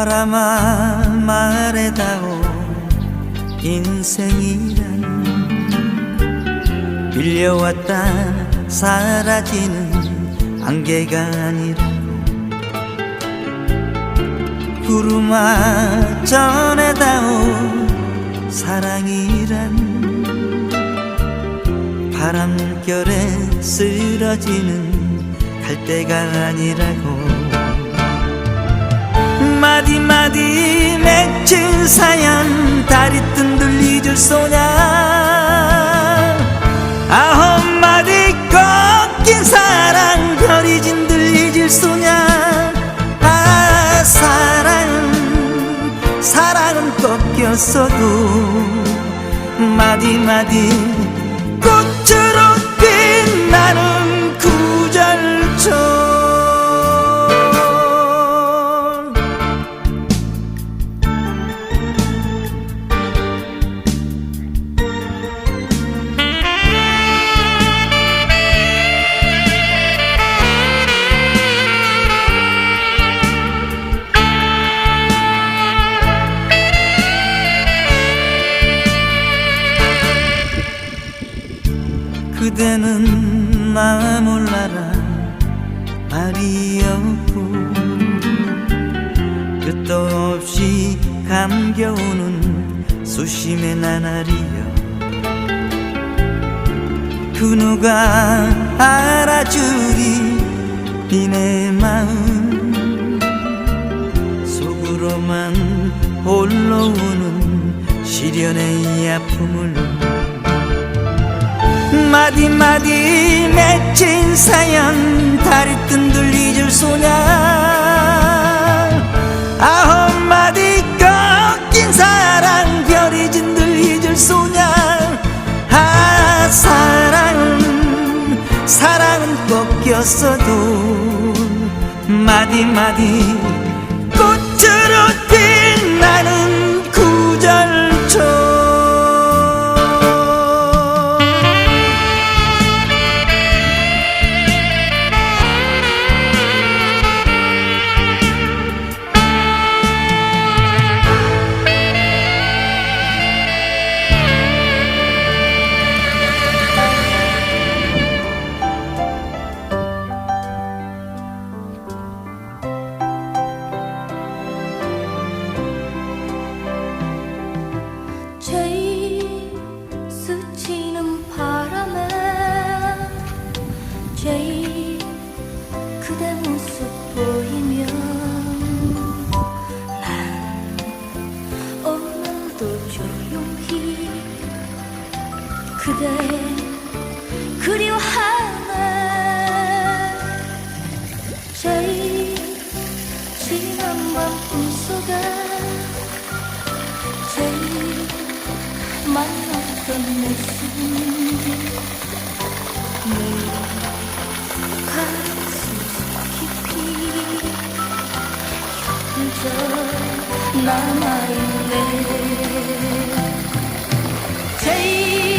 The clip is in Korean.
바람아 말해다오. 인생이란 빌려왔다 사라지는 안개가 아니라고 구름아 전해다오. 사랑이란 바람결에 쓰러지는 갈대가 아니라고 마디마디 맺힌 사연 다리 뜬들 잊을 소냐 아홉 마디 꺾인 사랑 별이 진들 잊을 소냐 아 사랑은 사랑은 꺾였어도 마디마디 꽃으 그대는 나 몰라라 말이 없고 끝도 없이 감겨오는 수심의 나날이여 그 누가 알아주리 니네 마음 속으로만 홀로 오는 시련의 이 아픔을 마디마디 맺힌 사연 다리 뜬들 잊을 소냐 아홉 마디 꺾인 사랑 별이 진들 잊을 소냐 아 사랑은 사랑은 꺾였어도 마디마디 꽃으로 그대 그리워하네 제일 지난 밤 꿈속에 제일 만났던 내 혼자 남아있네. 제일